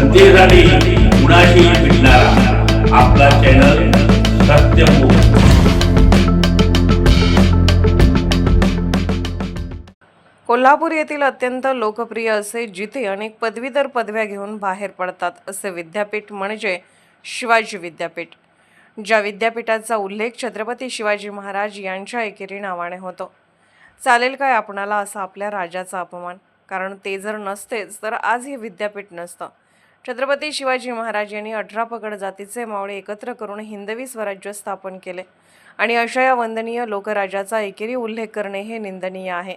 जनतेसाठी कुणाशी भेटणारा. आपला चॅनल सत्यमुख कोल्हापूर येथील अत्यंत लोकप्रिय असे जिथे अनेक पदवीधर पदव्या घेऊन बाहेर पडतात असे विद्यापीठ म्हणजे शिवाजी विद्यापीठ. ज्या विद्यापीठाचा उल्लेख छत्रपती शिवाजी महाराज यांच्या एकेरी नावाने होतो. चालेल काय आपणाला असा आपल्या राजाचा अपमान? कारण ते जर नसतेच तर आज हे विद्यापीठ नसतं. छत्रपती शिवाजी महाराज यांनी अठरा पगड जातीचे मावळे एकत्र करून हिंदवी स्वराज्य स्थापन केले. आणि अशा या वंदनीय लोकराजाचा एकेरी उल्लेख करणे हे निंदनीय आहे.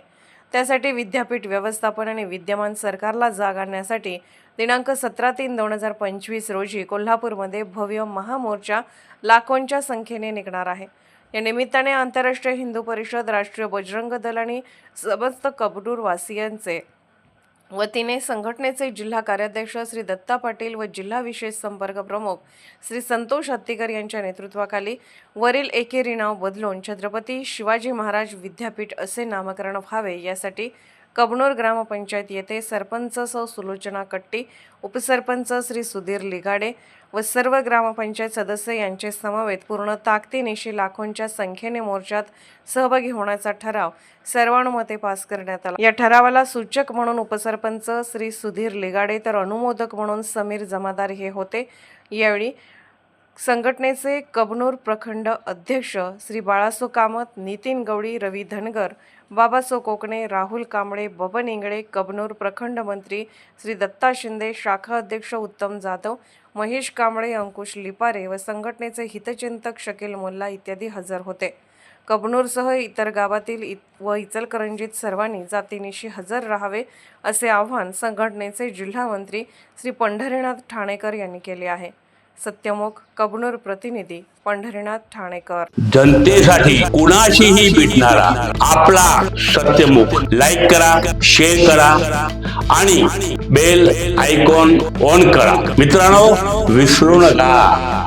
त्यासाठी विद्यापीठ व्यवस्थापन आणि विद्यमान सरकारला जाग आणण्यासाठी दिनांक सतरा तीन दोन हजार पंचवीस रोजी कोल्हापूरमध्ये भव्य महामोर्चा लाखोंच्या संख्येने निघणार आहे. या निमित्ताने आंतरराष्ट्रीय हिंदू परिषद राष्ट्रीय बजरंग दल आणि समस्त कबडूरवासियांचे वतीने संघटनेचे जिल्हा कार्याध्यक्ष श्री दत्ता पाटील व जिल्हा विशेष संपर्क प्रमुख श्री संतोष हत्तीकर यांच्या नेतृत्वाखाली वरील एकेरी नाव बदलून छत्रपती शिवाजी महाराज विद्यापीठ असे नामकरण व्हावे यासाठी कबनूर ग्रामपंचायत येथे सरपंच सौ सुलोचना कट्टी उपसरपंच श्री सुधीर लिगाडे व सर्व ग्रामपंचायत सदस्य यांचे समवेत पूर्ण ताकदीनिशी लाखोंच्या संख्येने मोर्चात सहभागी होण्याचा ठराव सर्वानुमते पास करण्यात आला. या ठरावाला सूचक म्हणून उपसरपंच श्री सुधीर लिगाडे तर अनुमोदक म्हणून समीर जमादार हे होते. यावेळी संघटनेचे कबनूर प्रखंड अध्यक्ष श्री बाळासो कामत नितीन गवळी रवी धनगर बाबासो कोकणे राहुल कांबळे बबन इंगळे कबनूर प्रखंड मंत्री श्री दत्ता शिंदे शाखा अध्यक्ष उत्तम जाधव महेश कांबळे अंकुश लिपारे व संघटनेचे हितचिंतक शकील मुल्ला इत्यादी हजर होते. कबनूरसह इतर गावातील इत व इचलकरंजीत सर्वांनी जातीनिशी हजर राहावे असे आवाहन संघटनेचे जिल्हामंत्री श्री पंढरीनाथ ठाणेकर यांनी केले आहे. सत्यमुख कबनूर प्रतिनिधी पंढरीनाथ ठाणेकर. जनतेसाठी कुणाशीही भेटणारा आपला सत्यमुख लाईक करा शेअर करा आणि बेल आयकॉन ऑन करा. मित्रांनो विसरू नका.